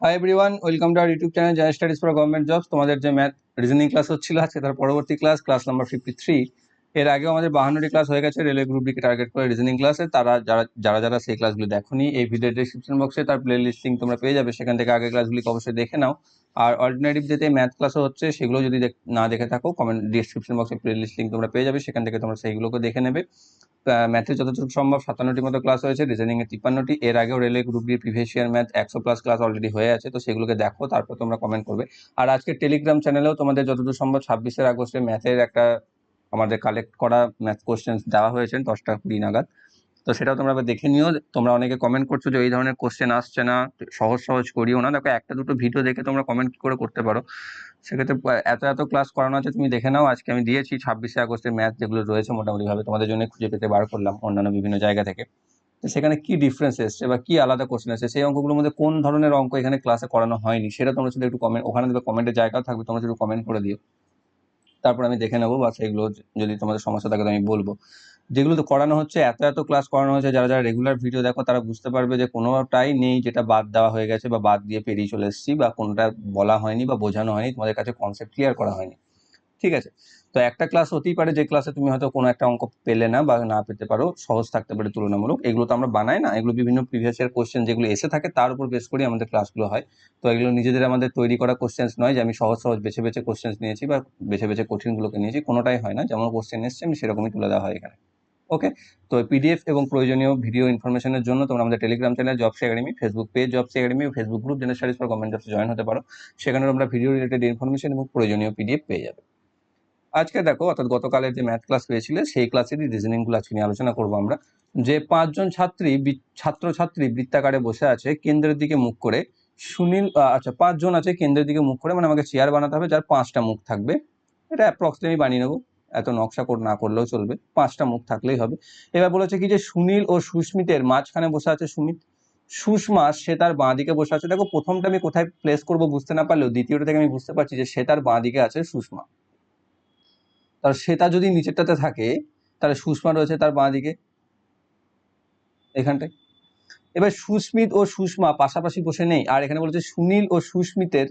Hi everyone welcome to our YouTube channel Joy studies for government jobs তোমাদের যে math reasoning class হচ্ছিল আজকে, তার পরবর্তী class class number fifty three এর আগেও আমাদের বাহান্নটি ক্লাস হয়ে গেছে রেলওয়ে গ্রুপ ডিকে টার্গেট করে রিজনিং ক্লাসে তারা, যারা যারা যারা সেই ক্লাসগুলো দেখোনি, এই ভিডিও ডিসক্রিপশন বক্সে তার প্লে লিস্টিং তোমরা পেয়ে যাবে। সেখান থেকে আগের ক্লাসগুলিকে অবশ্যই দেখে নাও। আর অল্টারনেটিভ যেতে ম্যাথ ক্লাসও হচ্ছে, সেগুলো যদি না দেখে থাকো কমেন্ট ডিসক্রিপশন বক্সে প্লে লিস্টিং তোমরা পেয়ে যাবে, সেখান থেকে তোমরা সেইগুলোকে দেখে নেবে। ম্যাথের যতটুকু সম্ভব সাতান্নটির মতো ক্লাস হয়েছে রিজনিং এর তিপ্পান্নটি, এর আগেও railway group D previous year math একশো প্লাস ক্লাস অলরেডি হয়ে আছে, তো সেগুলোকে দেখো, তারপর তোমরা কমেন্ট করবে। আর আজকে টেলিগ্রাম চ্যানেলেও তোমাদের যতদূর সম্ভব, ছাব্বিশের আগস্টে ম্যাথের একটা আমাদের কালেক্ট করা ম্যাথ কোশ্চেন দেওয়া হয়েছে, দশটা কুড়ি নাগাদ। তো সেটাও তোমরা দেখে নিও। তোমরা অনেকে কমেন্ট করছ যে, এই ধরনের কোশ্চেন আসছে না, সহজ সহজ করিও না। দেখো, একটা দুটো ভিডিও দেখে তোমরা কমেন্ট কি করে করতে পারো? সেক্ষেত্রে এত এত ক্লাস করানো আছে, তুমি দেখে নাও। আজকে আমি দিয়েছি ছাব্বিশে আগস্টের ম্যাথ যেগুলো রয়েছে মোটামুটি ভাবে তোমাদের জন্য খুঁজে পেতে বার করলাম অন্যান্য বিভিন্ন জায়গা থেকে। তো সেখানে কি ডিফারেন্স এসছে বা কি আলাদা কোশ্চেন এসছে? সেই অঙ্কগুলোর মধ্যে কোন ধরনের অঙ্ক এখানে ক্লাসে করানো হয়নি? সেটা তোমরা শুধু একটু কমেন্ট ওখানে দেবে কমেন্টের জায়গাও থাকবে, তোমরা শুধু কমেন্ট করে দিও। তারপর আমি দেখে নেব বা সেগুলো যদি তোমাদের সমস্যা থাকে তো আমি বলব। যেগুলো তো করানো হচ্ছে, এত এত ক্লাস করানো হচ্ছে যারা যারা রেগুলার ভিডিও দেখো, তারা বুঝতে পারবে যে কোনোটাই নেই যেটা বাদ দেওয়া হয়ে গেছে বা বাদ দিয়ে পেরিয়ে চলে এসেছি বা কোনোটা বলা হয়নি বা বোঝানো হয়নি, তোমাদের কাছে কনসেপ্ট ক্লিয়ার করা হয়নি। ঠিক আছে? তো একটা ক্লাস হতেই পারে যে ক্লাসে তুমি হয়তো কোনো একটা অঙ্ক পেলে না বা না পেতে পারো, সহজ থাকতে পারে তুলনামূলক। এগুলো তো আমরা বানাই না, এগুলো বিভিন্ন প্রিভিয়াস ইয়ার কোশ্চেন যেগুলো এসে থাকে, তার উপর বেস করে আমাদের ক্লাসগুলো হয়। তো এগুলো নিজেদের আমাদের তৈরি করা কোশ্চেন্স নয় যে আমি সহজ সহজ বেছে বেছে কোশ্চেন্স নিয়েছি বা বেছে বেছে কঠিনগুলোকে নিয়েছি, কোনোটাই হয় না। যেমন কোশ্চেন এসছে, আমি সেরকমই তুলে দেওয়া হয় এখানে। ওকে তো পিডিএফ এবং প্রয়োজনীয় ভিডিও ইনফরমেশনের জন্য তোমরা আমাদের Telegram channel jobs academy Facebook page jobs academy Facebook group general studies for government jobs join হতে পারো। সেখানে তোমরা ভিডিও রিলেটেড ইনফরমেশন এবং প্রয়োজনীয় পিডিএফ পেয়ে যাবে। আজকে দেখো, অর্থাৎ গতকালের যে ম্যাথ ক্লাস পেয়েছিলে সেই ক্লাসেরই রিজনিংগুলো আজকে নিয়ে আলোচনা করব আমরা। যে পাঁচজন ছাত্রী ছাত্রছাত্রী বৃত্তাকারে বসে আছে, কেন্দ্রের দিকে মুখ করে সুনীল আচ্ছা পাঁচজন আছে, কেন্দ্রের দিকে মুখ করে মানে আমাকে চেয়ার বানাতে হবে, যার পাঁচটা মুখ থাকবে। এটা অ্যাপ্রক্সলি আমি বানিয়ে নেব। এত নকশা কোড না করলেও চলবে, পাঁচটা মুখ থাকলেই হবে। এবার বলেছে কি যে সুনীল ও সুস্মিতের মাঝখানে বসে আছে সুমিত। সুষমা, সে তার বাঁ দিকে বসে আছে। দেখো, প্রথমটা আমি কোথায় প্লেস করব বুঝতে না পারলেও দ্বিতীয়টা থেকে আমি বুঝতে পারছি যে সে তার বাঁ দিকে আছে সুষমা। তার সেটা যদি নিচেরটাতে থাকে, তাহলে সুষমা রয়েছে তার বাঁ দিকে। এখানটায়। এবার সুস্মিত ও সুষমা পাশাপাশি বসে নেই, আর এখানে বলেছে সুনীল ও সুস্মিতের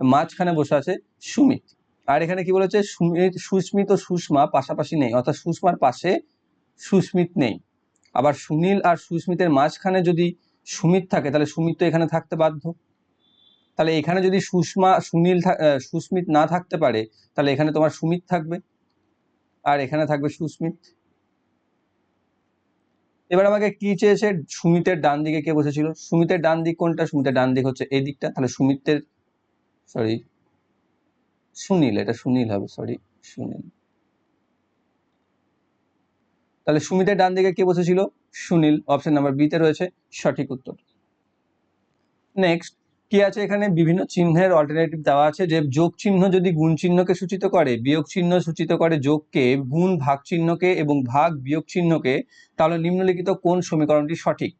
মাঝখানে বসে আছে সুমিত। আর এখানে কি বলেছে? সুমিত সুস্মিত ও সুষমা পাশাপাশি নেই, অর্থাৎ সুষমার পাশে সুস্মিত নেই। আবার সুনীল আর সুস্মিতের মাঝখানে যদি সুমিত থাকে, তাহলে সুমিত তো এখানে থাকতে বাধ্য। তাহলে এখানে যদি সুষমা, সুনীল সুস্মিত না থাকতে পারে, তাহলে এখানে তোমার সুমিত থাকবে। আর এখানে থাকবে সুস্মিত। এবার আমাকে কি চেয়েছে? সুমিতের ডান দিকে কে বসেছিল? সুমিতের ডান দিক কোনটা? সুমিতের ডান দিক হচ্ছে এই দিকটা তাহলে সুমিতের সরি সুনীল, এটা সুনীল হবে সরি সুনীল। তাহলে সুমিতের ডান দিকে কে বসেছিল? সুনীল অপশন নাম্বার বিতে রয়েছে, সঠিক উত্তর। নেক্সট কি আছে এখানে? বিভিন্ন চিহ্নের অল্টারনেটিভ দেওয়া আছে, যে যোগ চিহ্ন যদি গুণ চিহ্নকে সূচিত করে, বিয়োগ চিহ্ন সূচিত করে যোগকে গুণ ভাগ চিহ্নকে এবং ভাগ বিয়োগ চিহ্নকে, তাহলে নিম্নলিখিত কোন সমীকরণটি সঠিক?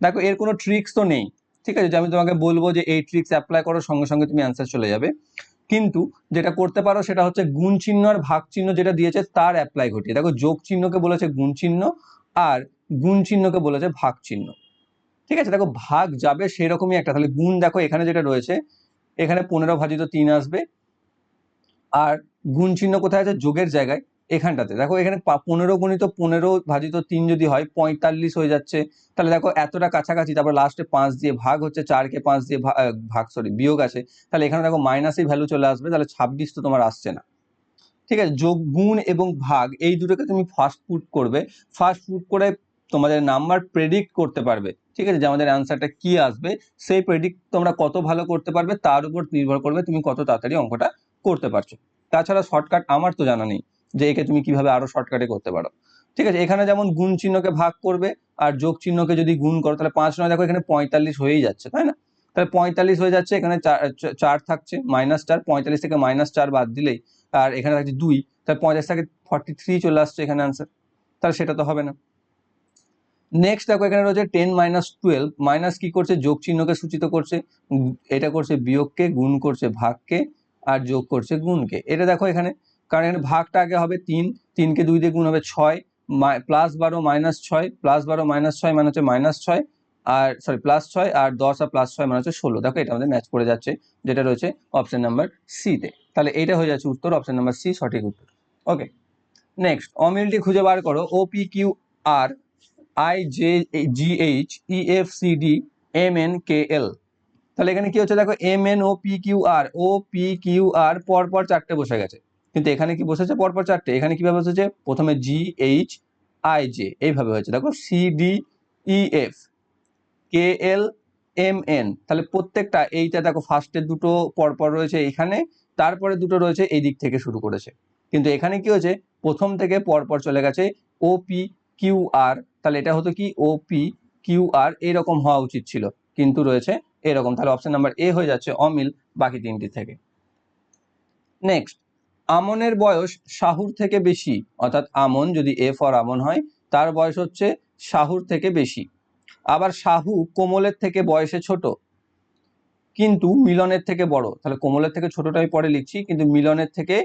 দেখো, এর কোনো ট্রিক্স তো নেই, ঠিক আছে? যে আমি তোমাকে বলব যে এই ট্রিক্স অ্যাপ্লাই করো, সঙ্গে সঙ্গে তুমি অ্যান্সার চলে যাবে। কিন্তু যেটা করতে পারো সেটা হচ্ছে গুণ চিহ্ন আর ভাগ চিহ্ন যেটা দিয়েছে তার অ্যাপ্লাই ঘটিয়ে। দেখো যোগ চিহ্নকে বলেছে গুণ চিহ্ন আর গুণ চিহ্নকে বলেছে ভাগ চিহ্ন। ঠিক আছে? দেখো ভাগ যাবে সেরকমই একটা। তাহলে গুণ দেখো এখানে যেটা রয়েছে, এখানে পনেরো ভাজিত তিন আসবে। আর গুণ চিহ্ন কোথায় আছে? যোগের জায়গায়। এখানটাতে। দেখো এখানে পনেরো গুণিত পনেরো ভাজিত তিন যদি হয়, পঁয়তাল্লিশ হয়ে যাচ্ছে। তাহলে দেখো এতটা কাছাকাছি, তারপর লাস্টে পাঁচ দিয়ে ভাগ হচ্ছে চারকে পাঁচ দিয়ে ভাগ সরি বিয়োগ আছে। তাহলে এখানে দেখো মাইনাসই ভ্যালু চলে আসবে, তাহলে ছাব্বিশ তো তোমার আসছে না। ঠিক আছে, যোগ, গুণ এবং ভাগ, এই দুটোকে তুমি ফার্স্ট পুট করবে। ফার্স্ট পুট করে তোমাদের নাম্বার প্রেডিক্ট করতে পারবে। ঠিক আছে, যে আমাদের অ্যান্সারটা কি আসবে, সেই প্রেডিক্ট তোমরা কত ভালো করতে পারবে, তার উপর নির্ভর করবে তুমি কত তাড়াতাড়ি অঙ্কটা করতে পারছ। তাছাড়া শর্টকাট আমার তো জানা নেই। যে একে তুমি কীভাবে আরও শর্টকাটে করতে পারো। ঠিক আছে? এখানে যেমন গুণ চিহ্নকে ভাগ করবে আর যোগ চিহ্নকে যদি গুণ করো, তাহলে পাঁচ নয়, দেখো এখানে পঁয়তাল্লিশ হয়েই যাচ্ছে, তাই না? তাহলে পঁয়তাল্লিশ হয়ে যাচ্ছে, এখানে চার- থাকছে মাইনাস চার, পঁয়তাল্লিশ থেকে মাইনাস চার বাদ দিলেই আর এখানে থাকছে দুই, তাহলে পঞ্চাশ থেকে ফর্টি থ্রি চলে আসছে এখানে আনসার তাহলে সেটা তো হবে না। নেক্সট দেখো এখানে রয়েছে টেন মাইনাস টুয়েলভ মাইনাস কি করছে? যোগ চিহ্নকে সূচিত করছে, এটা করছে বিয়োগকে, গুণ করছে ভাগকে, আর যোগ করছে গুণকে। এটা দেখো এখানে কারণ ভাগটা আগে হবে তিন, তিনকে দুই দিয়ে গুণ হবে ছয় প্লাস বারো মাইনাস ছয় প্লাস বারো মাইনাস ছয় মানে হচ্ছে মাইনাস ছয়, আর সরি প্লাস ছয়, আর দশ আর প্লাস ছয় মানে হচ্ছে ষোলো। দেখো, এটা আমাদের ম্যাচ করে যাচ্ছে, যেটা রয়েছে অপশন নাম্বার সিতে তাহলে এইটা হয়ে যাচ্ছে উত্তর অপশন নাম্বার সি সঠিক উত্তর। ওকে নেক্সট অমিলটি খুঁজে বার করো O P Q R I J G H E F C D M N K L তাহলে এখানে কি হচ্ছে দেখো M N O P Q R O P Q R পর পর চারটে বসে গেছে। কিন্তু এখানে কি বসেছে? পর পর চারটে। এখানে কীভাবে বসেছে? প্রথমে জি এইচ আই জে এইভাবে হয়েছে। দেখো C D E F K L M N তাহলে প্রত্যেকটা এইটা দেখো ফার্স্টের দুটো পরপর রয়েছে এখানে, তারপরে দুটো রয়েছে এই দিক থেকে শুরু করেছে। কিন্তু এখানে কি হয়েছে? প্রথম থেকে পরপর চলে গেছে ও পি কিউ আর তাহলে এটা হতো কি? ও পি কিউ আর এরকম হওয়া উচিত ছিল। কিন্তু রয়েছে এরকম। তাহলে অপশন নাম্বার এ হয়ে যাচ্ছে অমিল বাকি তিনটি থেকে। নেক্সট আমনের বয়স শাহুর থেকে বেশি, অর্থাৎ আমন যদি এ ফর আমন হয়, তার বয়স হচ্ছে শাহুর থেকে বেশি। আবার শাহু কোমলের থেকে বয়সে ছোট, কিন্তু মিলনের থেকে বড়। তাহলে কোমলের থেকে ছোটটা আমি পরে লিখছি, কিন্তু মিলনের থেকে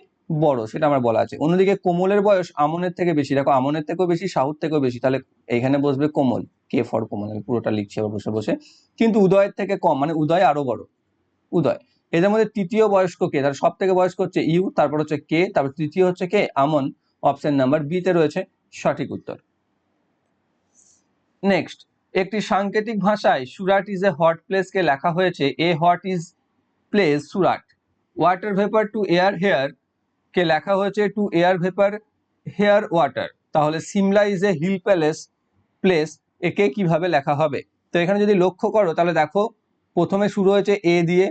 বড়, সেটা আমার বলা আছে। অন্যদিকে কোমলের বয়স আমনের থেকে বেশি, দেখো আমনের থেকেও বেশি, শাহুর থেকেও বেশি, তাহলে এখানে বসবে কোমল, কে ফর কোমল, আমি পুরোটা লিখছি আবার বসে বসে। কিন্তু উদয়ের থেকে কম মানে উদয় আরও বড়, উদয়। এদের মধ্যে তৃতীয় বয়স্ক কে? তার সব থেকে বয়স্ক হচ্ছে ইউ, তারপর হচ্ছে কে, তারপর তৃতীয় হচ্ছে কে? আমন। অপশন নাম্বার বি তে রয়েছে সঠিক উত্তর। নেক্সট একটি সাংকেতিক ভাষায় Surat is a hot place কে লেখা হয়েছে। A hot is place Surat. Water vapour to air hair কে লেখা হয়েছে to air vapour hair water তাহলে Shimla is a hill palace place একে কীভাবে লেখা হবে? তো এখানে যদি লক্ষ্য করো, তাহলে দেখো, প্রথমে শুরু হয়েছে এ দিয়ে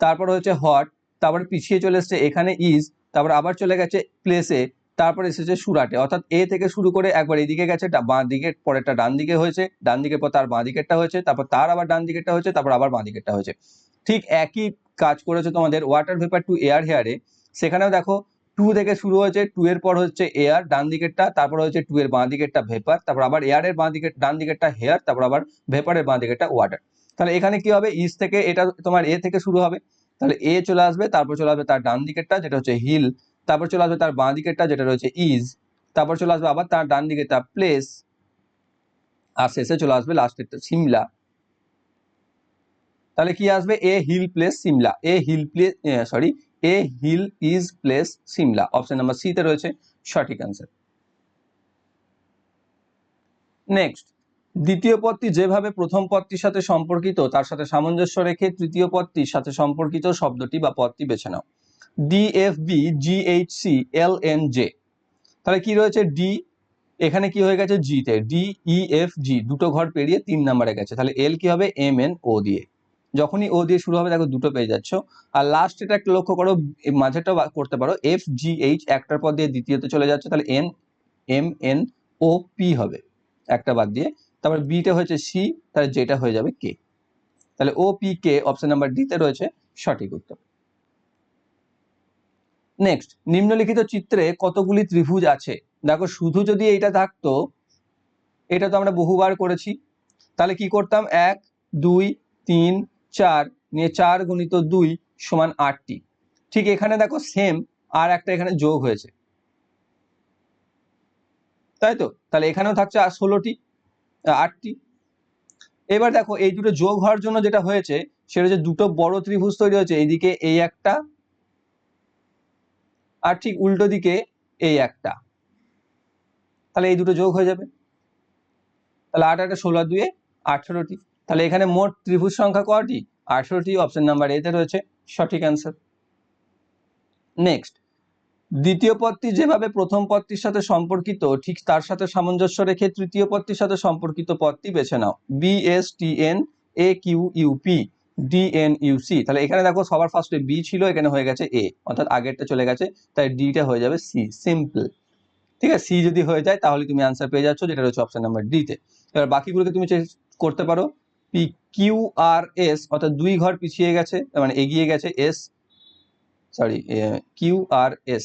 তারপর হচ্ছে হট তারপর পিছিয়ে চলে এসছে এখানে ইজ তারপর আবার চলে গেছে প্লেসে তারপর এসেছে সুরাটে। অর্থাৎ এ থেকে শুরু করে একবার এদিকে গেছে বাঁ দিকে, পরেরটা ডান দিকে হয়েছে, ডান দিকের পর তার বাঁ দিকেরটা হয়েছে, তারপর তার আবার ডান দিকেরটা হয়েছে, তারপর আবার বাঁ দিকেরটা হয়েছে। ঠিক একই কাজ করেছে তোমাদের ওয়াটার ভেপার টু এয়ার হেয়ারে সেখানেও দেখো টু থেকে শুরু হয়েছে টু এর পর হচ্ছে এয়ার ডান দিকেরটা, তারপর হচ্ছে টু এর বাঁ দিকেরটা ভেপার তারপর আবার এয়ারের বাঁ দিকের ডান দিকেরটা হেয়ার তারপর আবার ভেপারের বাঁ দিকেরটা ওয়াটার তাহলে এখানে কি হবে? ইস থেকে এটা তোমার এ থেকে শুরু হবে। তাহলে এ চলে আসবে, তারপর চলে আসবে তার ডান দিকেরটা যেটা হচ্ছে হিল তারপর চলে আসবে তার বাঁ দিকেরটা যেটা রয়েছে ইজ তারপর চলে আসবে আবার তার ডান দিকে তার প্লেস আর শেষে চলে আসবে লাস্টেরটা সিমলা। তাহলে কি আসবে? A hill place Shimla. A hill place sorry a hill is place Shimla. Option number C তে রয়েছে সঠিক অ্যান্সার নেক্সট দ্বিতীয় পদটি যেভাবে প্রথম পদটির সাথে সম্পর্কিত, তার সাথে সামঞ্জস্য রেখে তৃতীয় পদটির সাথে সম্পর্কিত শব্দটি বা পদটি বেছে নাও। D F B G H C L N J তাহলে কি রয়েছে? ডি এখানে কি হয়ে গেছে? জি তে। ডি ই এফ জি দুটো ঘর পেরিয়ে তিন নাম্বারে গেছে। তাহলে এল কি হবে? এম এন ও দিয়ে। যখনই ও দিয়ে শুরু হবে, দেখো দুটো পেয়ে যাচ্ছ। আর লাস্ট এটা একটা লক্ষ্য করো মাঝেটা করতে পারো। এফ জি এইচ একটার পর দিয়ে দ্বিতীয়তে চলে যাচ্ছে। তাহলে N M N O P হবে। একটা বাদ দিয়ে তারপর বিটা হয়েছে সি তাহলে যেটা হয়ে যাবে কে তাহলে O P K option number ডিতে রয়েছে সঠিক উত্তর। নেক্সট নিম্নলিখিত চিত্রে কতগুলি ত্রিভুজ আছে? দেখো, শুধু যদি এইটা থাকতো, এটা তো আমরা বহুবার করেছি। তাহলে কি করতাম? এক, দুই, তিন, চার, নিয়ে চার গুণিত দুই সমান আটটি। ঠিক এখানে দেখো সেম আর একটা এখানে যোগ হয়েছে। তাই তো? তাহলে এখানেও থাকছে আর ষোলোটি। আটটি। এবার দেখো, এই দুটো যোগ হওয়ার জন্য যেটা হয়েছে, সেটা হচ্ছে দুটো বড় ত্রিভুজ তৈরি হয়েছে, এইদিকে এই একটা আর ঠিক উল্টো দিকে এই একটা। তাহলে এই দুটো যোগ হয়ে যাবে। তাহলে আট আটটা ষোলো দুয়ে আঠেরোটি। তাহলে এখানে মোট ত্রিভুজ সংখ্যা কটি? আঠেরোটি অপশন নাম্বার এতে রয়েছে, সঠিক অ্যান্সার নেক্সট দ্বিতীয় পদটি যেভাবে প্রথম পদটির সাথে সম্পর্কিত, ঠিক তার সাথে সামঞ্জস্য রেখে তৃতীয় পদটির সাথে সম্পর্কিত পদটি বেছে নাও। B S T N A Q U P D N U C তাহলে এখানে দেখো সবার ফার্স্টে বি ছিল, এখানে হয়ে গেছে এ অর্থাৎ আগেরটা চলে গেছে, তাই ডিটা হয়ে যাবে সি সিম্পল ঠিক আছে? সি যদি হয়ে যায়, তাহলে তুমি আনসার পেয়ে যাচ্ছ, যেটা রয়েছে অপশন নাম্বার ডিতে এবার বাকিগুলোকে তুমি চেস করতে পারো। পি কিউ আর এস অর্থাৎ দুই ঘর পিছিয়ে গেছে মানে এগিয়ে গেছে S sorry Q R S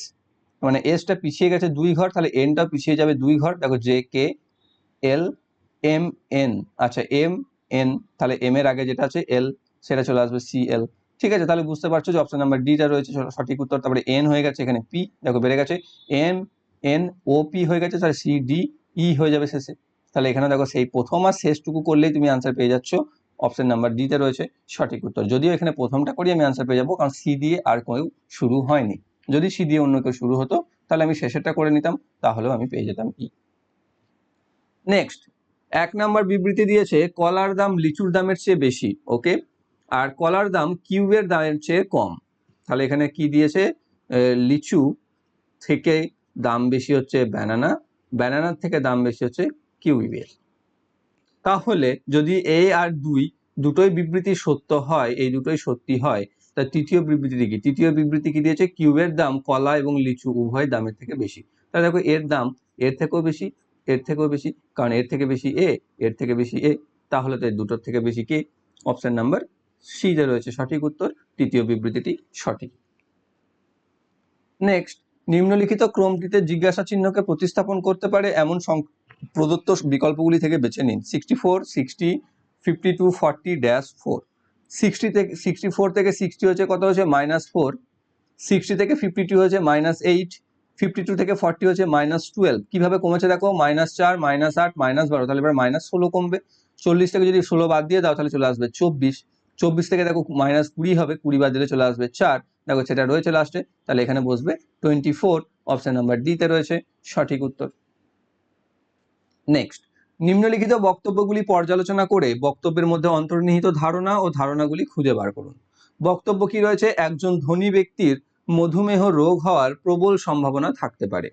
মানে এসটা পিছিয়ে গেছে দুই ঘর, তাহলে এনটাও পিছিয়ে যাবে দুই ঘর। দেখো J K L M N আচ্ছা এম এন তাহলে এম এর আগে যেটা আছে এল সেটা চলে আসবে সি এল ঠিক আছে, তাহলে বুঝতে পারছ যে অপশন নাম্বার ডিটা রয়েছে সঠিক উত্তর, তারপরে এন হয়ে গেছে এখানে পি দেখো বেড়ে গেছে। এম এন ও পি হয়ে গেছে, তাহলে সি ডি ই হয়ে যাবে শেষে। তাহলে এখানে দেখো সেই প্রথম আর শেষটুকু করলেই তুমি আনসার পেয়ে যাচ্ছ। অপশন নাম্বার ডিতে রয়েছে সঠিক উত্তর। যদিও এখানে প্রথমটা করি আমি আনসার পেয়ে যাব, কারণ সি দিয়ে আর কেউ শুরু হয়নি। যদি সি দিয়ে অন্য কেউ শুরু হতো, তাহলে আমি শেষেরটা করে নিতাম, তাহলেও আমি পেয়ে যেতাম ই নেক্সট এক নাম্বার বিবৃতি দিয়েছে, কলার দাম লিচুর দামের চেয়ে বেশি ওকে আর কলার দাম কিউবের দামের চেয়ে কম। তাহলে এখানে কি দিয়েছে? লিচু থেকে দাম বেশি হচ্ছে ব্যানানা ব্যানানার থেকে দাম বেশি হচ্ছে কিউবের তাহলে যদি এ আর দুই দুটোই বিবৃতি সত্য হয়, এই দুটোই সত্যি হয় তা তৃতীয় বিবৃতিটি কি তৃতীয় বিবৃতি কি দিয়েছে? কিউবের দাম কলা এবং লিচু উভয় দামের থেকে বেশি। তাহলে দেখো, এর দাম এর থেকেও বেশি, এর থেকেও বেশি, কারণ এর থেকে বেশি এ, এর থেকে বেশি এ, তাহলে তো দুটোর থেকে বেশি কে? অপশান নাম্বার সি যে রয়েছে সঠিক উত্তর, তৃতীয় বিবৃতিটি সঠিক। নেক্সট নিম্নলিখিত ক্রমটিতে জিজ্ঞাসা চিহ্নকে প্রতিস্থাপন করতে পারে এমন প্রদত্ত বিকল্পগুলি থেকে বেছে নিন। Sixty four sixty fifty two forty dash four sixty থেকে, সিক্সটি ফোর থেকে সিক্সটি হচ্ছে কত হচ্ছে মাইনাস ফোর। সিক্সটি থেকে ফিফটি টু হচ্ছে মাইনাস এইট। ফিফটি টু থেকে ফর্টি হচ্ছে মাইনাস টুয়েলভ। কীভাবে কমেছে দেখো? মাইনাস চার, মাইনাস আট, মাইনাস বারো। তাহলে এবার মাইনাস ষোলো কমবে। চল্লিশ থেকে যদি ষোলো বাদ দিয়ে দাও, তাহলে চলে আসবে চব্বিশ। চব্বিশ থেকে দেখো মাইনাস কুড়ি হবে, কুড়ি বাদ দিলে চলে আসবে চার। দেখো সেটা রয়েছে লাস্টে তাহলে এখানে বসবে টোয়েন্টি ফোর। অপশন নাম্বার ডিতে রয়েছে সঠিক উত্তর। নেক্সট নিম্নলিখিত বক্তব্যগুলি পর্যালোচনা করে বক্তব্যের মধ্যে অন্তর্নিহিত ধারণা ও ধারণাগুলি খুঁজে বার করুন। বক্তব্য কি রয়েছে? একজন ধনী ব্যক্তির মধুমেহ রোগ হওয়ার প্রবল সম্ভাবনা থাকতে পারে।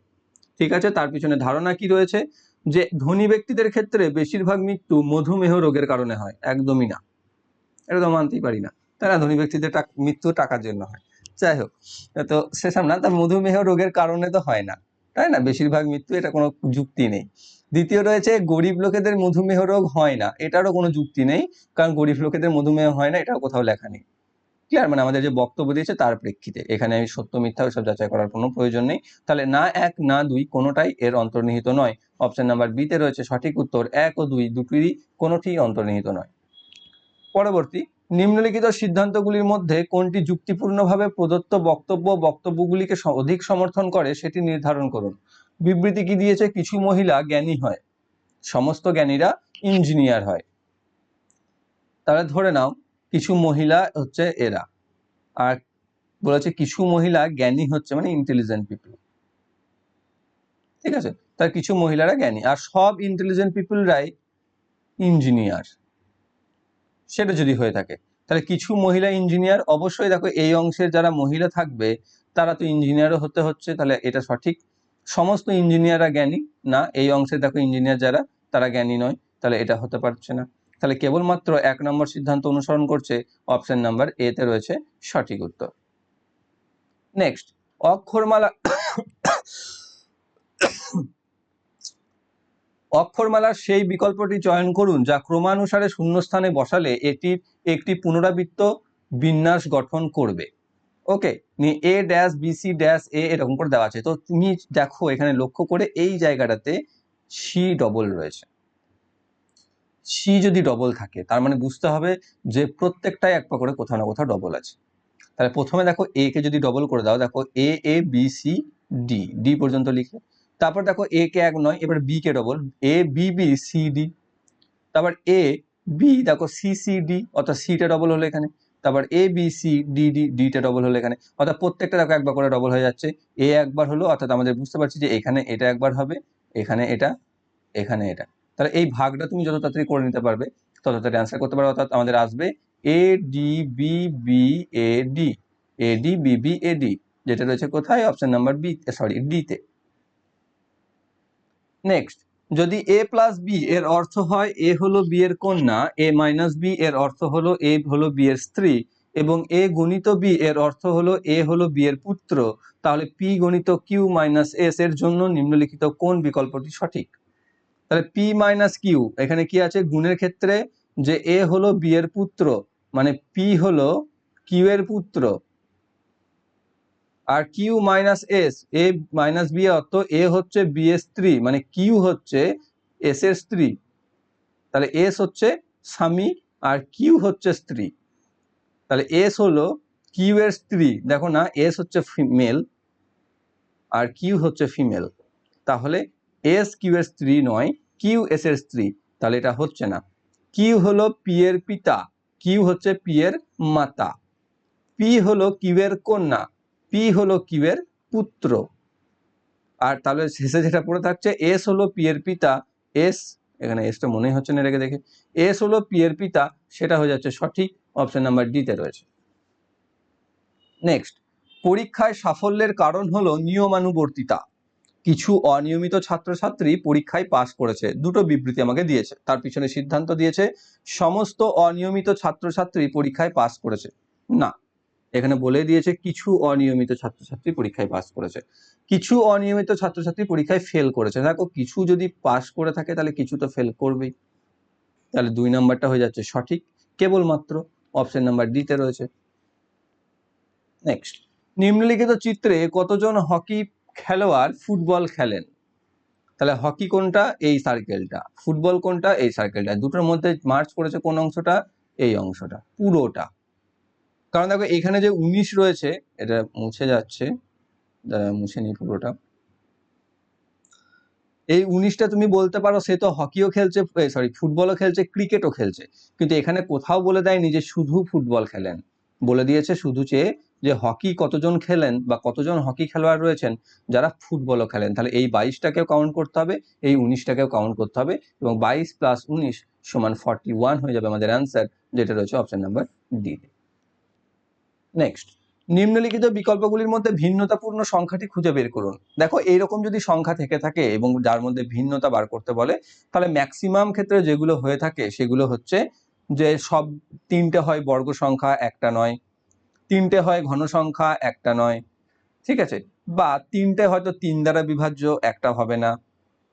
ঠিক আছে? তার পিছনে ধারণা কি রয়েছে? যে ধনী ব্যক্তিদের ক্ষেত্রে বেশিরভাগ মৃত্যু মধুমেহ রোগের কারণে হয়। একদমই না। এটা তো মানতেই পারি না। তাই না ধনী ব্যক্তিদের মৃত্যু টাকার জন্য হয়। যাই হোক, তো সেসব না তার মধুমেহ রোগের কারণে তো হয় না। তাই না? বেশিরভাগ মৃত্যু এটা কোনো যুক্তি নেই। দ্বিতীয় রয়েছে, গরিব লোকেদের মধুমেহ রোগ হয় না। এটারও কোনো যুক্তি নেই, কারণ গরিব লোকেদের মধুমেহ হয় না, এটাও কোথাও লেখা নেই। ক্লিয়ার মানে আমাদের যে বক্তব্য দিয়েছে তার প্রেক্ষিতে। এখানে আমি সত্য, মিথ্যা ওইসব যাচাই করার কোনো প্রয়োজন নেই। তাহলে না এক, না দুই কোনোটাই এর অন্তর্নিহিত নয়। অপশন নাম্বার বিতে রয়েছে সঠিক উত্তর, এক ও দুই দুটিরই কোনোটি অন্তর্নিহিত নয়। পরবর্তী নিম্নলিখিত সিদ্ধান্তগুলির মধ্যে কোনটি যুক্তিপূর্ণভাবে প্রদত্ত বক্তব্য বক্তব্যগুলিকে অধিক সমর্থন করে সেটি নির্ধারণ করুন। বিবৃতি কি দিয়েছে? কিছু মহিলা জ্ঞানী হয়। সমস্ত জ্ঞানীরা ইঞ্জিনিয়ার হয়। তাহলে ধরে নাও, কিছু মহিলা হচ্ছে এরা। আর বলেছে কিছু মহিলা জ্ঞানী হচ্ছে মানে ইন্টেলিজেন্ট পিপল ঠিক আছে? তার কিছু মহিলারা জ্ঞানী। আর সব ইন্টেলিজেন্ট পিপলরাই ইঞ্জিনিয়ার। সেটা যদি হয়ে থাকে। তাহলে কিছু মহিলা ইঞ্জিনিয়ার অবশ্যই দেখো এই অংশের যারা মহিলা থাকবে, তারা তো ইঞ্জিনিয়ারও হতে হচ্ছে, তাহলে এটা সঠিক। সমস্ত ইঞ্জিনিয়াররা জ্ঞানী না, এই অংশে দেখো ইঞ্জিনিয়ার যারা, তারা জ্ঞানী নয়, তাহলে এটা হতে পারছে না। তাহলে কেবলমাত্র এক নম্বর সিদ্ধান্ত অনুসরণ করছে অপশন নাম্বার এ তে রয়েছে সঠিক উত্তর। নেক্সট অক্ষরমালা অক্ষরমালার সেই বিকল্পটি চয়ন করুন যা ক্রমানুসারে শূন্যস্থানে বসালে এটির একটি পুনরাবৃত্ত বিন্যাস গঠন করবে। Okay A dash B C dash A এরকম করে দেওয়া আছে। তো তুমি দেখো এখানে লক্ষ্য করে এই জায়গাটাতে সি ডবল রয়েছে। সি যদি ডবল থাকে, তার মানে বুঝতে হবে যে প্রত্যেকটাই এক পা করে কোথাও না কোথাও ডবল আছে। তাহলে প্রথমে দেখো এ কে যদি ডবল করে দাও, দেখো A A B C D D পর্যন্ত লিখলে তারপর দেখো এ কে এক নয়, এবার B K double A B B C D তারপর এ বি দেখো সি সি ডি অর্থাৎ সিটা ডবল হলো এখানে, তারপর A B C D D ডিটা double হলো এখানে, অর্থাৎ প্রত্যেকটা দেখো একবার করে ডবল হয়ে যাচ্ছে এ একবার হলো, অর্থাৎ আমাদের বুঝতে পারছি যে এখানে এটা একবার হবে, এখানে এটা এখানে এটা, তাহলে এই ভাগটা তুমি যত তাড়াতাড়ি করে নিতে পারবে, তত তাড়াতাড়ি অ্যান্সার করতে পারবে অর্থাৎ আমাদের আসবে A D B B A D A D B B A D যেটা রয়েছে কোথায়? অপশন নাম্বার বি সরি ডিতে নেক্সট যদি এ প্লাস বি এর অর্থ হয় এ হলো বি এর কন্যা এ মাইনাস বি এর অর্থ হলো এ হলো বি এর স্ত্রী, এবং এ গণিত বি এর অর্থ হলো এ হলো বি এর পুত্র, তাহলে পি গণিত কিউ মাইনাস এস এর জন্য নিম্নলিখিত কোন বিকল্পটি সঠিক? তাহলে পি মাইনাস কিউ এখানে কি আছে? গুণের ক্ষেত্রে যে এ হলো বি এর পুত্র মানে পি হলো কিউ এর পুত্র আর Q minus S, A minus B অর্থ এ হচ্ছে বি এর স্ত্রী মানে কিউ হচ্ছে এস এর স্ত্রী। তাহলে এস হচ্ছে স্বামী আর কিউ হচ্ছে স্ত্রী। তাহলে এস হলো কিউ এর স্ত্রী। দেখো না, এস হচ্ছে মেল আর কিউ হচ্ছে ফিমেল। তাহলে এস কিউ এর স্ত্রী নয়, কিউ এস এর স্ত্রী। তাহলে এটা হচ্ছে না। কিউ হলো পি এর পিতা, কিউ হচ্ছে পি এর মাতা। পি হলো কিউ এর কন্যা। পি হলো কিউয়ের পুত্র। আর তাহলে শেষে যেটা পড়ে থাকছে এস হলো পি এর পিতা। এস এখানে এসটা মনে হচ্ছে না রেখে দেখে। এস হলো পি এর পিতা, সেটা হয়ে যাচ্ছে সঠিক। অপশন নাম্বার ডিতে রয়েছে। নেক্সট পরীক্ষায় সাফল্যের কারণ হলো নিয়মানুবর্তিতা। কিছু অনিয়মিত ছাত্রছাত্রী পরীক্ষায় পাশ করেছে। দুটো বিবৃতি আমাকে দিয়েছে। তার পিছনে সিদ্ধান্ত দিয়েছে, সমস্ত অনিয়মিত ছাত্রছাত্রী পরীক্ষায় পাশ করেছে। না এখানে বলে দিয়েছে কিছু অনিয়মিত ছাত্রছাত্রী পরীক্ষায় পাস করেছে। কিছু অনিয়মিত ছাত্রছাত্রী পরীক্ষায় ফেল করেছে। দেখো, কিছু যদি পাস করে থাকে, তাহলে কিছু তো ফেল করবেই। তাহলে দুই নাম্বারটা হয়ে যাচ্ছে সঠিক, কেবলমাত্র অপশন নাম্বার ডিতে রয়েছে। নেক্সট নিম্নলিখিত চিত্রে কতজন হকি খেলোয়াড় ফুটবল খেলেন? তাহলে হকি কোনটা? এই সার্কেলটা ফুটবল কোনটা? এই সার্কেলটা দুটোর মধ্যে মার্চ করেছে কোন অংশটা? এই অংশটা। পুরোটা। কারণ দেখো, এখানে যে উনিশ রয়েছে, এটা মুছে যাচ্ছে। মুছে নি পুরোটা। এই উনিশটা তুমি বলতে পারো, সে তো হকিও খেলছে সরি ফুটবলও খেলছে, ক্রিকেটও খেলছে। কিন্তু এখানে কোথাও বলে দেয়নি যে শুধু ফুটবল খেলেন। বলে দিয়েছে শুধু চেয়ে যে হকি কতজন খেলেন বা কতজন হকি খেলোয়াড় রয়েছেন, যারা ফুটবলও খেলেন। তাহলে এই বাইশটাকেও কাউন্ট করতে হবে, এই উনিশটাকেও কাউন্ট করতে হবে এবং বাইশ প্লাস উনিশ সমান ফর্টি ওয়ান হয়ে যাবে আমাদের অ্যান্সার যেটা রয়েছে অপশন নাম্বার ডি নেক্সট নিম্নলিখিত বিকল্পগুলির মধ্যে ভিন্নতাপূর্ণ সংখ্যাটি খুঁজে বের করুন। দেখো, এইরকম যদি সংখ্যা থেকে থাকে এবং যার মধ্যে ভিন্নতা বার করতে বলে, তাহলে ম্যাক্সিমাম ক্ষেত্রে যেগুলো হয়ে থাকে সেগুলো হচ্ছে যে সব তিনটে হয় বর্গ সংখ্যা, একটা নয়। তিনটে হয় ঘন সংখ্যা, একটা নয়। ঠিক আছে? বা তিনটে হয়তো তিন দ্বারা বিভাজ্য, একটা হবে না।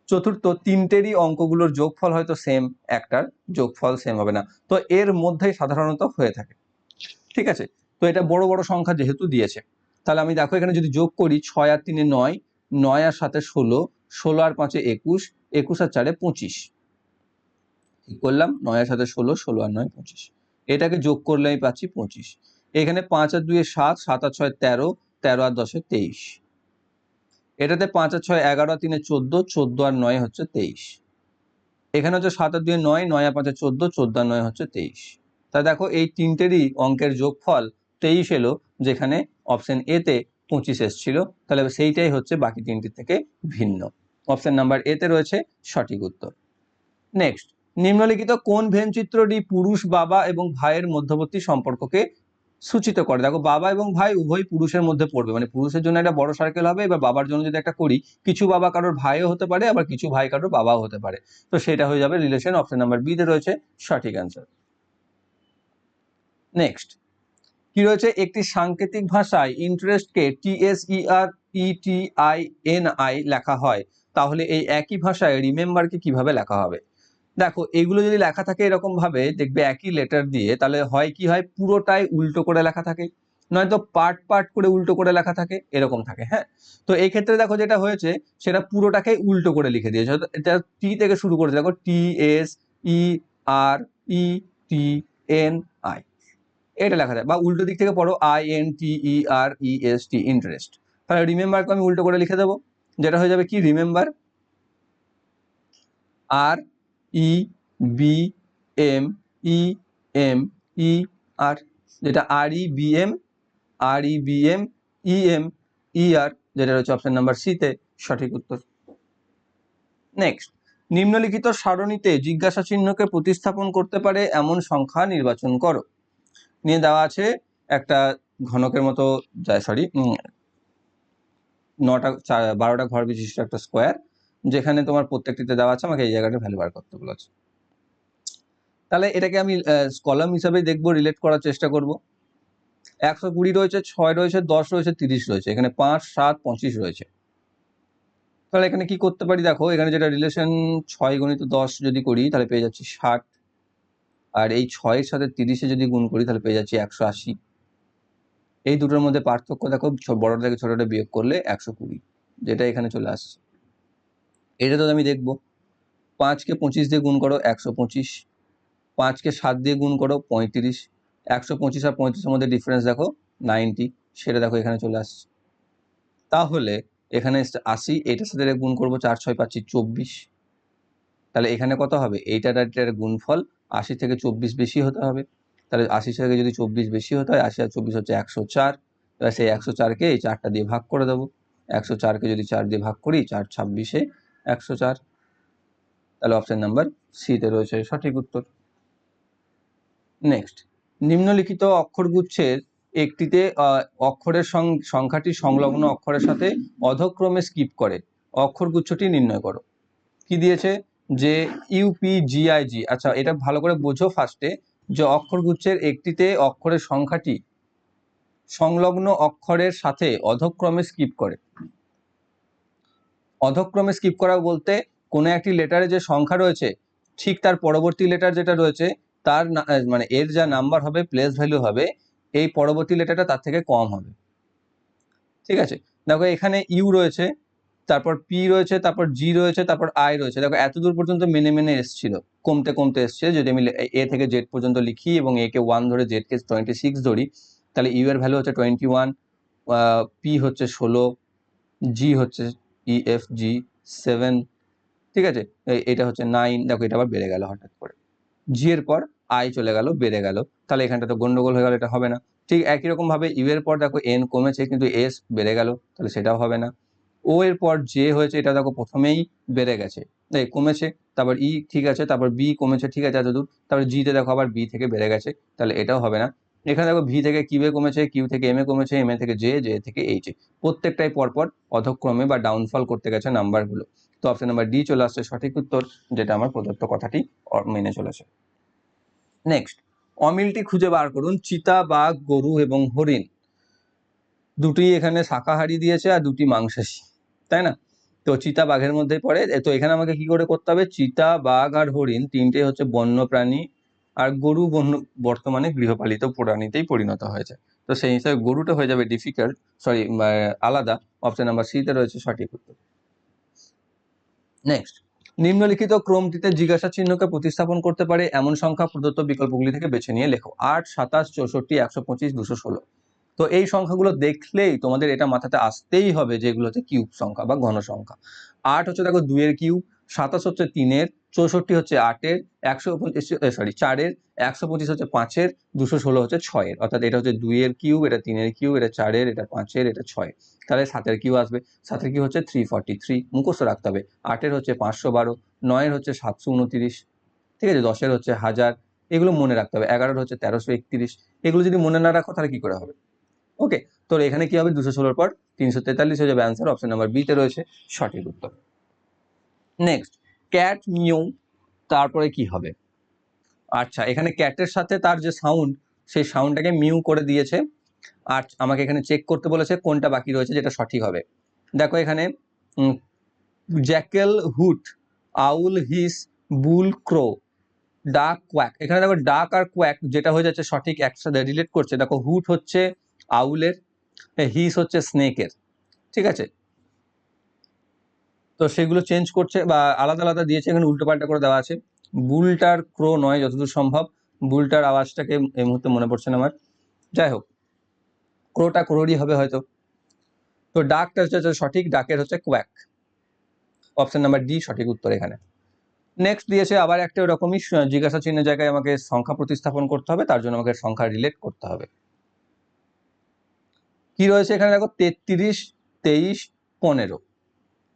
চতুর্থ, তিনটেরই অঙ্কগুলোর যোগফল হয়তো সেম একটার যোগফল সেম হবে না। তো এর মধ্যেই সাধারণত হয়ে থাকে। ঠিক আছে? তো এটা বড় বড় সংখ্যা যেহেতু দিয়েছে। তাহলে আমি দেখো এখানে যদি যোগ করি ছয় আর তিনে নয় নয় আর সাথে ষোলো ষোলো আর পাঁচে একুশ একুশ আর চারে পঁচিশ। ঠিক করলাম? নয় আর সাথে ষোলো ষোলো আর নয়, পঁচিশ। এটাকে যোগ করলে আমি পাচ্ছি পঁচিশ। এখানে পাঁচ আর দুয়ে সাত সাত আর ছয় তেরো তেরো আর দশে তেইশ। এটাতে পাঁচ আর ছয় এগারো আর তিনে চোদ্দ চোদ্দ আর নয় হচ্ছে তেইশ। এখানে হচ্ছে সাত আর দুয়ে নয় নয় আর পাঁচে চোদ্দ চোদ্দ আর নয় হচ্ছে তেইশ। তা দেখো এই তিনটেরই অঙ্কের যোগফল তেইশ এলো, যেখানে অপশন এতে পঁচিশ এসছিল। তাহলে সেইটাই হচ্ছে বাকি তিনটি থেকে ভিন্ন। অপশন নাম্বার এতে রয়েছে সঠিক উত্তর। নেক্সট নিম্নলিখিত কোন ভেনচিত্রটি পুরুষ বাবা এবং ভাইয়ের মধ্যবর্তী সম্পর্ককে সূচিত করে? দেখো, বাবা এবং ভাই উভয় পুরুষের মধ্যে পড়বে। মানে পুরুষের জন্য একটা বড় সার্কেল হবে, এবার বাবার জন্য যদি একটা করি, কিছু বাবা কারোর ভাইও হতে পারে, আবার কিছু ভাই কারোর বাবাও হতে পারে। তো সেটা হয়ে যাবে রিলেশন অপশন নাম্বার বিতে রয়েছে সঠিক অ্যান্সার নেক্সট কি রয়েছে? একটি সাংকেতিক ভাষায় ইন্টারেস্টকে টিএসইআর এন আই লেখা হয়। তাহলে এই একই ভাষায় রিমেম্বারকে কীভাবে লেখা হবে? দেখো, এগুলো যদি লেখা থাকে এরকম ভাবে দেখবে একই লেটার দিয়ে, তাহলে হয় কি হয়? পুরোটাই উল্টো করে লেখা থাকে। নয়তো পার্ট পার্ট করে উল্টো করে লেখা থাকে, এরকম থাকে হ্যাঁ? তো এই ক্ষেত্রে দেখো যেটা হয়েছে, সেটা পুরোটাকে উল্টো করে লিখে দিয়েছে। এটা টি থেকে শুরু করেছে। দেখো T S E R E T N I এটা লেখা যায়। বা উল্টো দিক থেকে পড়ো I N T E R E S T interest তাহলে রিমেম্বারকে আমি উল্টো করে লিখে দেবো? যেটা হয়ে যাবে কি? Remember R E B M E M E R যেটা R E B M R E B M E M E R যেটা রয়েছে অপশন নাম্বার সিতে সঠিক উত্তর। নেক্সট নিম্নলিখিত সারণীতে জিজ্ঞাসা চিহ্নকে প্রতিস্থাপন করতে পারে এমন সংখ্যা নির্বাচন করো। নিয়ে দেওয়া আছে একটা ঘনকের মতো যায় সরি নটা বারোটা ঘর বিশিষ্ট একটা স্কোয়ার যেখানে তোমার প্রত্যেকটিতে দেওয়া আছে, আমাকে এই জায়গাটা ভ্যালু বার করতে বলেছে। তাহলে এটাকে আমি কলাম হিসাবে দেখব রিলেট করার চেষ্টা করব। একশো কুড়ি রয়েছে, ছয় রয়েছে, দশ রয়েছে, তিরিশ রয়েছে, এখানে পাঁচ, সাত, পঁচিশ রয়েছে। তাহলে এখানে কি করতে পারি? দেখো, এখানে যেটা রিলেশন ছয় গণিত দশ যদি করি, তাহলে পেয়ে যাচ্ছি ষাট। আর এই ছয়ের সাথে তিরিশে যদি গুণ করি, তাহলে পেয়ে যাচ্ছি একশো আশি। এই দুটোর মধ্যে পার্থক্য দেখো বড়টা থেকে ছোটটা বিয়োগ করলে একশো কুড়ি, যেটা এখানে চলে আসছে। এটা তো আমি দেখব। পাঁচকে পঁচিশ দিয়ে গুণ করো একশো পঁচিশ, পাঁচকে সাত দিয়ে গুণ করো পঁয়ত্রিশ, একশো পঁচিশ আর পঁয়ত্রিশের মধ্যে ডিফারেন্স দেখো নাইনটি, সেটা দেখো এখানে চলে আসছে। তাহলে এখানে আশি এটার সাথে গুণ করব চার, ছয় পাচ্ছি চব্বিশ। তাহলে এখানে কত হবে? এইটার গুণফল আশি থেকে চব্বিশ বেশি হতে হবে। তাহলে আশি থেকে যদি চব্বিশ বেশি হতে হয়, আশি আর চব্বিশ হচ্ছে একশো চার। এবার সেই একশো চারকে এই চারটা দিয়ে ভাগ করে দেবো। একশো চারকে যদি চার দিয়ে ভাগ করি, চার ছাব্বিশে একশো চার। তাহলে অপশান নাম্বার সিতে রয়েছে সঠিক উত্তর। নেক্সট নিম্নলিখিত অক্ষরগুচ্ছের একটিতে অক্ষরের সংখ্যাটি সংলগ্ন অক্ষরের সাথে অধক্রমে স্কিপ করে। অক্ষরগুচ্ছটি নির্ণয় করো। কি দিয়েছে? যে ইউপিজিআইজি আচ্ছা এটা ভালো করে বোঝো ফার্স্টে যে অক্ষরগুচ্ছের একটিতে অক্ষরের সংখ্যাটি সংলগ্ন অক্ষরের সাথে অধক্রমে স্কিপ করে। অধক্রমে স্কিপ করা বলতে কোনো একটি লেটারে যে সংখ্যা রয়েছে, ঠিক তার পরবর্তী লেটার যেটা রয়েছে, তার মানে এর যা নাম্বার হবে প্লেস ভ্যালু হবে, এই পরবর্তী লেটারটা তার থেকে কম হবে। ঠিক আছে? দেখো, এখানে ইউ রয়েছে তারপর পি রয়েছে, তারপর জি রয়েছে, তারপর আই রয়েছে। দেখো, এত দূর পর্যন্ত মেনে মেনে এসছিল, কমতে কমতে এসছে। যদি আমি এ থেকে জেড পর্যন্ত লিখি এবং এ কে ওয়ান ধরে জেড কে টোয়েন্টি সিক্স ধরি, তাহলে ইউ এর ভ্যালু হচ্ছে টোয়েন্টি ওয়ান পি হচ্ছে ষোলো জি হচ্ছে ই এফ জি সেভেন ঠিক আছে? এটা হচ্ছে নাইন দেখো, এটা আবার বেড়ে গেল হঠাৎ করে। জি এর পর আই চলে গেল, বেড়ে গেল। তাহলে এখানটা তো গন্ডগোল হয়ে গেল, এটা হবে না। ঠিক একই রকম ভাবে ইউ এর পর দেখো এন কমেছে, কিন্তু এস বেড়ে গেল, তাহলে সেটাও হবে না। ও এর পর যে হয়েছে, এটা দেখো প্রথমেই বেড়ে গেছে। এই কমেছে, তারপর ই ঠিক আছে, তারপর বি কমেছে, ঠিক আছে, এতদূর। তারপর জিতে দেখো আবার বি থেকে বেড়ে গেছে, তাহলে এটাও হবে না। এখানে দেখো ভি থেকে কিউ এ কমেছে, কিউ থেকে এম এ কমেছে, এম এ থেকে জে জে থেকে এইচ। এ প্রত্যেকটাই পরপর অধক্রমে বা ডাউনফল করতে গেছে নাম্বারগুলো। তো অপশন নাম্বার ডি চলে আসছে সঠিক উত্তর, যেটা আমার প্রদত্ত কথাটি মেনে চলেছে। নেক্সট অমিলটি খুঁজে বার করুন, চিতা বাঘ গরু এবং হরিণ। দুটি এখানে শাকাহারি দিয়েছে আর দুটি মাংসাশী। তাই না? তো চিতা বাঘের মধ্যে পড়ে। তো এখানে আমাকে কি করে করতে হবে? চিতা, বাঘ আর হরিণ তিনটে হচ্ছে বন্য প্রাণী আর গরু বন্য, বর্তমানে গৃহপালিত প্রাণীতেই পরিণত হয়েছে। তো সেই হিসাবে গরুটা হয়ে যাবে ডিফিকাল্ট সরি আলাদা। অপশন নাম্বার সিতে রয়েছে সঠিক উত্তর। নেক্সট নিম্নলিখিত ক্রমটিতে জিজ্ঞাসা চিহ্নকে প্রতিস্থাপন করতে পারে এমন সংখ্যা প্রদত্ত বিকল্পগুলি থেকে বেছে নিয়ে লেখো। আট, সাতাশ, চৌষট্টি, একশো পঁচিশ, দুশো ষোলো। তো এই সংখ্যাগুলো দেখলেই তোমাদের এটা মাথাতে আসতেই হবে যে এগুলো হচ্ছে কিউব সংখ্যা বা ঘন সংখ্যা। আট হচ্ছে দেখো দুইয়ের কিউব, সাতাশ হচ্ছে তিনের, চৌষট্টি হচ্ছে আটের, একশো পঁচিশ সরি চারের, একশো পঁচিশ হচ্ছে পাঁচের, দুশো ষোলো হচ্ছে ছয়ের। অর্থাৎ এটা হচ্ছে দুইয়ের কিউব, এটা তিনের কিউব, এটা চারের, এটা পাঁচের, এটা ছয়। তাহলে সাতের কিউ আসবে। সাতের কিউ হচ্ছে থ্রি ফর্টি থ্রি মুখস্থ রাখতে হবে। আটের হচ্ছে পাঁচশো বারো, নয়ের হচ্ছে সাতশো উনতিরিশ, ঠিক আছে? দশের হচ্ছে হাজার, এগুলো মনে রাখতে হবে। এগারোর হচ্ছে তেরোশো একত্রিশ, এগুলো যদি মনে না রাখো তাহলে কি করে হবে? ওকে তো এখানে কি হবে? দুশো ষোলোর পর তিনশো তেতাল্লিশ হয়ে যাবে অ্যান্সার অপশন নাম্বার বিতে রয়েছে সঠিক উত্তর। নেক্সট ক্যাট মিউ তারপরে কি হবে? আচ্ছা এখানে ক্যাটের সাথে তার যে সাউন্ড সেই সাউন্ডটাকে মিউ করে দিয়েছে। আর আমাকে এখানে চেক করতে বলেছে কোনটা বাকি রয়েছে যেটা সঠিক হবে। দেখো এখানে জ্যাকেল হুট আউল হিস বুল ক্রো ডাক কোয়াক এখানে দেখো ডাক আর কোয়াক যেটা হয়ে যাচ্ছে সঠিক একসাথে রিলেট করছে। দেখো হুট হচ্ছে আউলের হিস হচ্ছে স্নেকের ঠিক আছে? তো সেগুলো চেঞ্জ করছে বা আলাদা আলাদা দিয়েছে, এখানে উল্টোপাল্টা করে দেওয়া আছে। বুলটার ক্রো নয়, যতদূর সম্ভব। বুলটার আওয়াজটাকে এই মুহূর্তে মনে পড়ছে না আমার। যাই হোক ক্রোটা ক্রোরই হবে হয়তো। তো ডাকটা হচ্ছে সঠিক, ডাকের হচ্ছে কোয়াক অপশান নাম্বার ডি সঠিক উত্তর এখানে। নেক্সট দিয়েছে আবার একটা ওরকমই জিজ্ঞাসা চিহ্নের জায়গায় আমাকে সংখ্যা প্রতিস্থাপন করতে হবে, তার জন্য আমাকে সংখ্যা রিলেট করতে হবে। কি রয়েছে এখানে? দেখো, তেত্রিশ, তেইশ, পনেরো।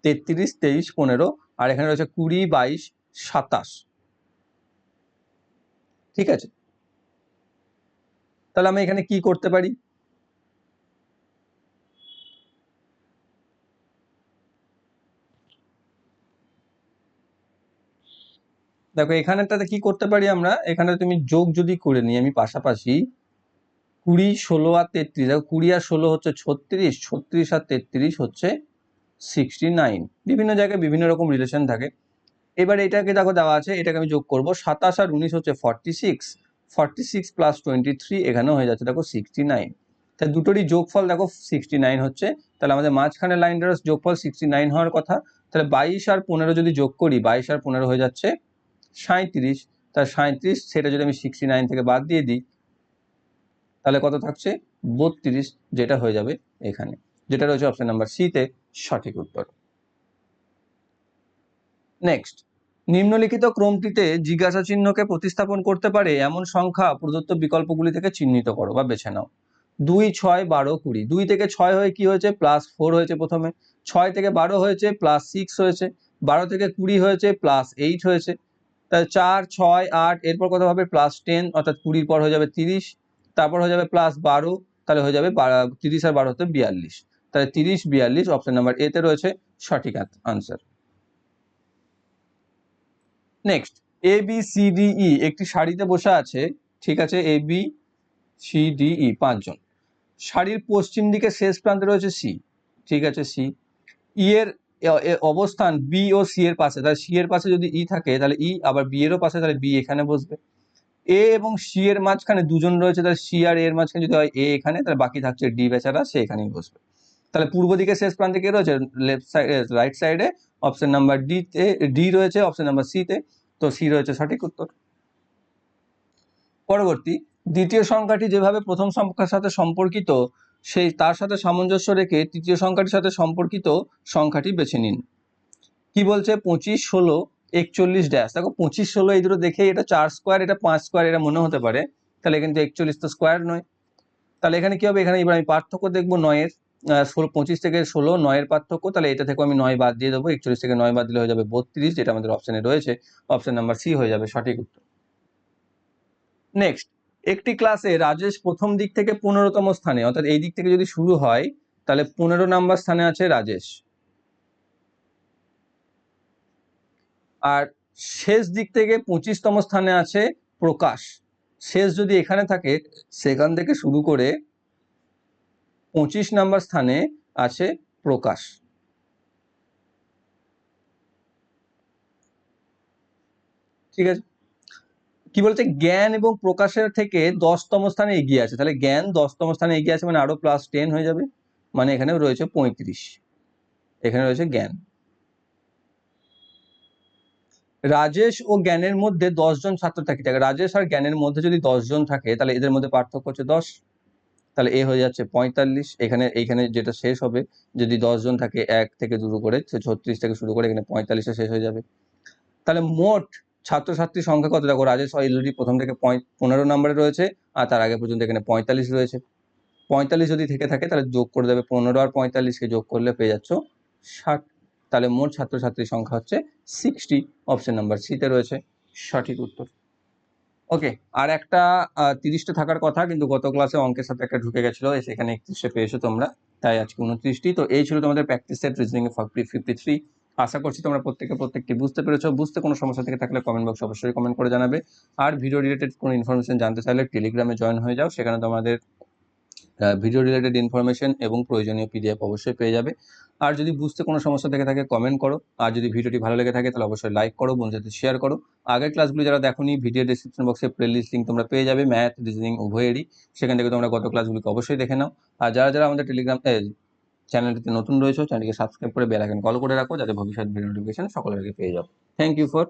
তেত্রিশ, তেইশ, পনেরো, আর এখানে রয়েছে কুড়ি, বাইশ, সাতাশ। ঠিক আছে? তাহলে আমি এখানে কি করতে পারি? দেখো এখানেটাতে কি করতে পারি আমরা? এখানে তুমি যোগ যদি করে নিই, আমি পাশাপাশি কুড়ি, ষোলো আর তেত্রিশ। দেখো, কুড়ি আর ষোলো হচ্ছে ছত্রিশ ছত্রিশ আর তেত্রিশ হচ্ছে সিক্সটি নাইন বিভিন্ন জায়গায় বিভিন্ন রকম রিলেশন থাকে। এবার এটাকে দেখো দেওয়া আছে, এটাকে আমি যোগ করব। সাতাশ আর উনিশ হচ্ছে forty six forty six plus twenty three এখানেও হয়ে যাচ্ছে, দেখো সিক্সটি নাইন তাই দুটোরই যোগফল দেখো সিক্সটি নাইন হচ্ছে। তাহলে আমাদের মাঝখানে লাইনটার যোগফল সিক্সটি নাইন হওয়ার কথা। তাহলে বাইশ আর পনেরো যদি যোগ করি, বাইশ আর পনেরো হয়ে যাচ্ছে সাঁত্রিশ তার সাঁত্রিশ সেটা যদি আমি সিক্সটি নাইন থেকে বাদ দিয়ে দিই তাহলে কত থাকছে? বত্রিশ, যেটা হয়ে যাবে এখানে। যেটা রয়েছে অপশন নাম্বার সিতে সঠিক উত্তর। নেক্সট নিম্নলিখিত ক্রমটিতে জিজ্ঞাসা চিহ্নকে প্রতিস্থাপন করতে পারে এমন সংখ্যা প্রদত্ত বিকল্পগুলি থেকে চিহ্নিত করো বা বেছে নাও। দুই, ছয়, বারো, কুড়ি। দুই থেকে ছয় হয়ে কি হয়েছে? প্লাস ফোর হয়েছে প্রথমে। ছয় থেকে বারো হয়েছে প্লাস সিক্স হয়েছে। বারো থেকে কুড়ি হয়েছে প্লাস এইট হয়েছে। তাহলে চার, ছয়, আট, এরপর কত হবে? প্লাস টেন অর্থাৎ কুড়ির পর হয়ে যাবে তিরিশ। তারপর হয়ে যাবে প্লাস বারো, তাহলে হয়ে যাবে তিরিশ আর বারো হতে বিয়াল্লিশ। তাহলে তিরিশ, বিয়াল্লিশ অপশন নাম্বার এতে রয়েছে সঠিক answer next A B C D E একটি সারিতে বসে আছে, ঠিক আছে A B C D E পাঁচজন। শাড়ির পশ্চিম দিকে শেষ প্রান্তে রয়েছে সি ঠিক আছে সি ই এর, এ- এ অবস্থান বি ও সি এর পাশে, তাহলে সি এর পাশে যদি ই থাকে, তাহলে ই আবার বি এরও পাশে, তাহলে বি এখানে বসবে। এ এবং সি এর মাঝখানে দুজন রয়েছে, তাহলে সি আর এর মাঝখানে যদি হয় এ এখানে, তাহলে বাকি থাকছে ডি বেচারা, সে এখানেই বসবে। তাহলে পূর্ব দিকে শেষ প্রান্তে কে রয়েছে? লেফট সাইড রাইট সাইডে অপশন নাম্বার ডি তে ডি রয়েছে অপশন নাম্বার সি তে। তো সি রয়েছে সঠিক উত্তর। পরবর্তী, দ্বিতীয় সংখ্যাটি যেভাবে প্রথম সংখ্যার সাথে সম্পর্কিত, সেই, তার সাথে সামঞ্জস্য রেখে তৃতীয় সংখ্যাটির সাথে সম্পর্কিত সংখ্যাটি বেছে নিন। কি বলছে? পঁচিশ, ষোলো একচল্লিশ ড্যাশ দেখো পঁচিশ ষোলো এই দুটো দেখে এটা চার স্কোয়ার এটা পাঁচ স্কোয়ার এটা মনে হতে পারে। তাহলে কিন্তু একচল্লিশ তো স্কোয়ার নয়। তাহলে এখানে কি হবে? এখানে এবার আমি পার্থক্য দেখব নয়ের। ষোলো, পঁচিশ থেকে ষোলো, নয়ের পার্থক্য। তাহলে এটা থেকে আমি নয় বাদ দিয়ে দেবো। একচল্লিশ থেকে নয় বাদ দিলে হয়ে যাবে বত্রিশ, যেটা আমাদের অপশানে রয়েছে। অপশান নাম্বার সি হয়ে যাবে সঠিক উত্তর। নেক্সট একটি ক্লাসে রাজেশ প্রথম দিক থেকে পনেরোতম স্থানে, অর্থাৎ এই দিক থেকে যদি শুরু হয়, তাহলে পনেরো নাম্বার স্থানে আছে রাজেশ। আর শেষ দিক থেকে পঁচিশতম স্থানে আছে প্রকাশ। শেষ যদি এখানে থাকে, সেখান থেকে শুরু করে পঁচিশ নাম্বার স্থানে আছে প্রকাশ। ঠিক আছে? কি বলছে? জ্ঞান এবং প্রকাশের থেকে দশতম স্থানে এগিয়ে আছে। তাহলে জ্ঞান দশতম স্থানে এগিয়ে আছে মানে আরও প্লাস টেন হয়ে যাবে। মানে এখানে রয়েছে পঁয়ত্রিশ। এখানে রয়েছে জ্ঞান। রাজেশ ও জ্ঞানের মধ্যে জন ছাত্র থাকে। থাকে রাজেশ আর জ্ঞানের মধ্যে যদি জন থাকে, তাহলে এদের মধ্যে পার্থক্য হচ্ছে দশ। তাহলে এ হয়ে যাচ্ছে পঁয়তাল্লিশ। এখানে এইখানে যেটা শেষ হবে, যদি জন থাকে, এক থেকে শুরু করে ছত্রিশ থেকে শুরু করে, এখানে পঁয়তাল্লিশে শেষ হয়ে যাবে। তাহলে মোট ছাত্রছাত্রীর সংখ্যা কত? দেখো, রাজেশ অলরেডি প্রথম থেকে পনেরো নম্বরে রয়েছে, আর তার আগে পর্যন্ত এখানে পঁয়তাল্লিশ রয়েছে। পঁয়তাল্লিশ যদি থেকে থাকে, তাহলে যোগ করে দেবে পনেরো আর পঁয়তাল্লিশকে যোগ করলে পেয়ে যাচ্ছ ষাট। তাহলে মোট ছাত্রছাত্রীর সংখ্যা হচ্ছে সিক্সটি অপশন নাম্বার সিতে রয়েছে। সঠিক উত্তর। ওকে আর একটা তিরিশটা থাকার কথা, কিন্তু গত ক্লাসে অঙ্কের সাথে একটা ঢুকে গেছিল সেখানে একত্রিশে পেয়েছ তোমরা, তাই আজকে উনত্রিশটি। তো এই ছিল তোমাদের practice set reasoning fifty three আশা করছি তোমরা প্রত্যেকে প্রত্যেকটি বুঝতে পেরেছ। বুঝতে কোনো সমস্যা থেকে থাকলে কমেন্ট বক্সে অবশ্যই কমেন্ট করে জানাবে। আর ভিডিও রিলেটেড কোনো ইনফরমেশন জানতে চাইলে টেলিগ্রামে জয়েন হয়ে যাও, সেখানে তোমাদের ভিডিও রিলেটেড ইনফরমেশন এবং প্রয়োজনীয় পিডিএফ অবশ্যই পেয়ে যাবে। আর যদি বুঝতে কোনো সমস্যা থেকে থাকে কমেন্ট করো। আর যদি ভিডিওটি ভালো লেগে থাকে, তাহলে অবশ্যই লাইক করো, বন্ধুদের শেয়ার করো। আগের ক্লাসগুলো যারা দেখোনি ভিডিও ডিসক্রিপশন বক্সে প্লেলিস্ট লিঙ্ক তোমরা পেয়ে যাবে ম্যাথ রিজনিং উভয়েরই। সেখান থেকে তোমরা গত ক্লাসগুলিকে অবশ্যই দেখে নাও। আর যারা যারা আমাদের টেলিগ্রাম চ্যানেলটিতে নতুন রয়েছে চ্যানেলকে সাবস্ক্রাইব করে বেল কল করে রাখো, যাতে ভবিষ্যৎ ভিডিও নোটিফিকেশন সকলের আগে পেয়ে যাও। Thank you for